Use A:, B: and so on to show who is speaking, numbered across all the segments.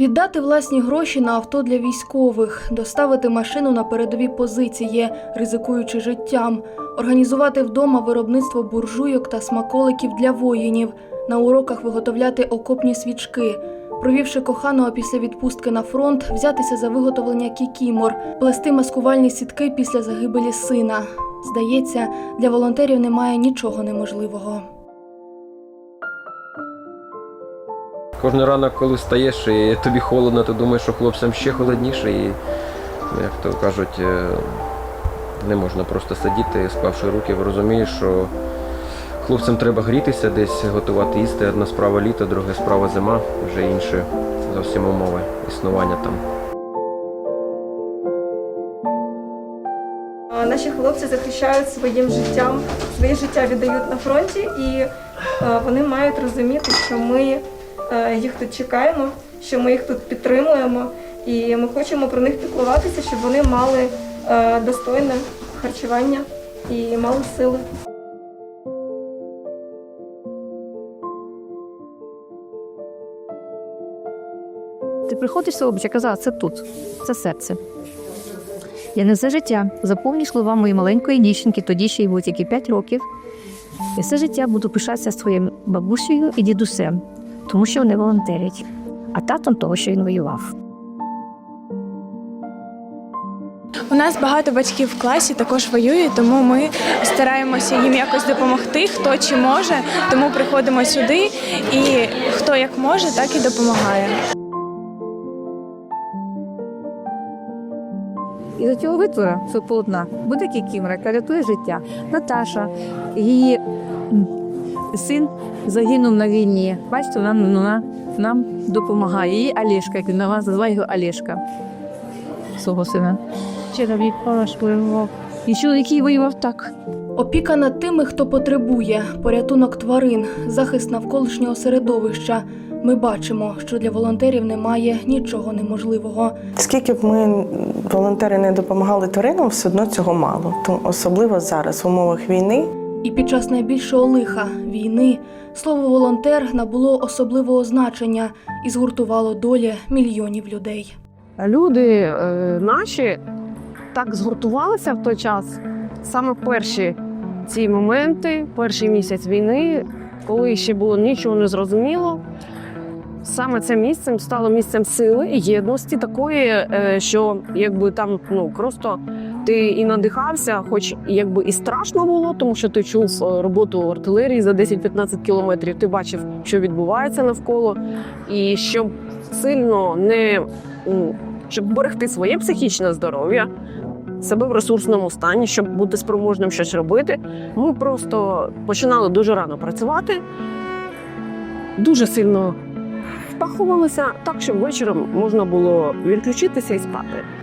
A: Віддати власні гроші на авто для військових, доставити машину на передові позиції, ризикуючи життям, організувати вдома виробництво буржуйок та смаколиків для воїнів, на уроках виготовляти окопні свічки, провівши коханого після відпустки на фронт, взятися за виготовлення кікімор, плести маскувальні сітки після загибелі сина. Здається, для волонтерів немає нічого неможливого.
B: Кожен ранок, коли стаєш і тобі холодно, ти думаєш, що хлопцям ще холодніше, і, ну, як то кажуть, е, не можна просто сидіти, склавши руки, розумієш, що хлопцям треба грітися, десь готувати їсти. Одна справа літо, друга справа зима, вже інші зовсім умови існування там.
C: Наші хлопці захищають своїм життям, своє життя віддають на фронті, і е, вони мають розуміти, що ми їх тут чекаємо, що ми їх тут підтримуємо, і ми хочемо про них піклуватися, щоб вони мали е, достойне харчування і мали сили.
D: Ти приходиш в село, я казала, це тут, це серце. Я не все життя заповню слова моєї маленької дівчинки, тоді ще й було тільки 5 років. І все життя буду пишатися своїм бабусею і дідусем, тому що вони волонтерять, а татом того, що він воював.
E: У нас багато батьків в класі також воюють, тому ми стараємося їм якось допомогти, хто чи може. Тому приходимо сюди, і хто як може, так і допомагає.
D: І до цього витвора цього полотна буде кікімора, яка рятує життя. Наташа, її син загинув на війні. Бачите, вона, вона нам допомагає. Її Олешка, як він на вас називає його Олешка, свого сина. Чоловік хорош воював. І чоловік який воював так.
A: Опіка над тими, хто потребує, порятунок тварин, захист навколишнього середовища. Ми бачимо, що для волонтерів немає нічого неможливого.
F: Скільки б ми волонтери не допомагали тваринам, все одно цього мало. Тому особливо зараз в умовах війни.
A: І під час найбільшого лиха війни слово волонтер набуло особливого значення і згуртувало долі мільйонів людей.
G: люди е, наші так згуртувалися в той час. Саме перші ці моменти, перший місяць війни, коли ще було нічого не зрозуміло. Саме це місцем стало місцем сили і єдності такої, е, що якби там ну просто ти і надихався, хоч якби і страшно було, тому що ти чув е, роботу артилерії за 10-15 кілометрів. Ти бачив, що відбувається навколо, і щоб сильно не щоб берегти своє психічне здоров'я, себе в ресурсному стані, щоб бути спроможним щось робити. Ми просто починали дуже рано працювати, дуже сильно впахувалися так, щоб вечором можна було відключитися і спати.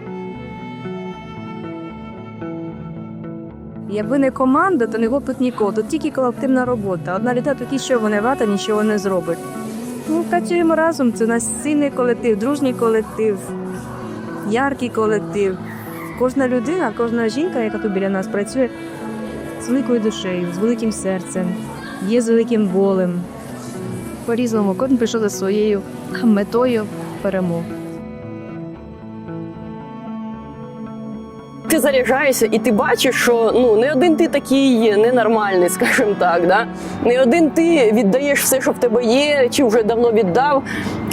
D: Якби не команда, то не було тут нікого. Тут тільки колективна робота. Одна людина тут нічого не вата, нічого не зробить. Ну, працюємо разом. Це у нас сильний колектив, дружній колектив, яркий колектив. Кожна людина, кожна жінка, яка тут біля нас працює з великою душею, з великим серцем, є з великим болем. По-різному, кожен прийшов за своєю метою перемоги.
H: Ти заряджаєшся і ти бачиш, що ну не один ти такий ненормальний, скажімо так. Да? Не один ти віддаєш все, що в тебе є, чи вже давно віддав,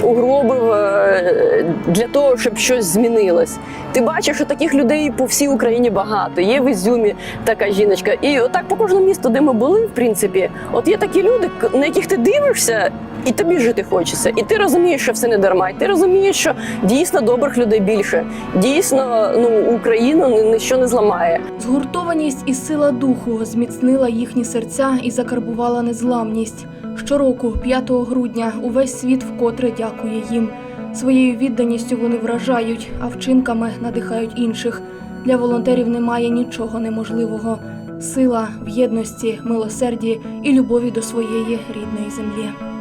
H: угробив е, для того, щоб щось змінилось. Ти бачиш, що таких людей по всій Україні багато. Є в Ізюмі така жіночка. І отак по кожному місту, де ми були, в принципі, от є такі люди, на яких ти дивишся. І тобі жити хочеться, і ти розумієш, що все не дарма. І ти розумієш, що дійсно добрих людей більше. Дійсно, ну Україну ні- ніщо не зламає.
A: Згуртованість і сила духу зміцнила їхні серця і закарбувала незламність. Щороку, 5 грудня, увесь світ вкотре дякує їм. Своєю відданістю вони вражають, а вчинками надихають інших. Для волонтерів немає нічого неможливого. Сила в єдності, милосерді і любові до своєї рідної землі.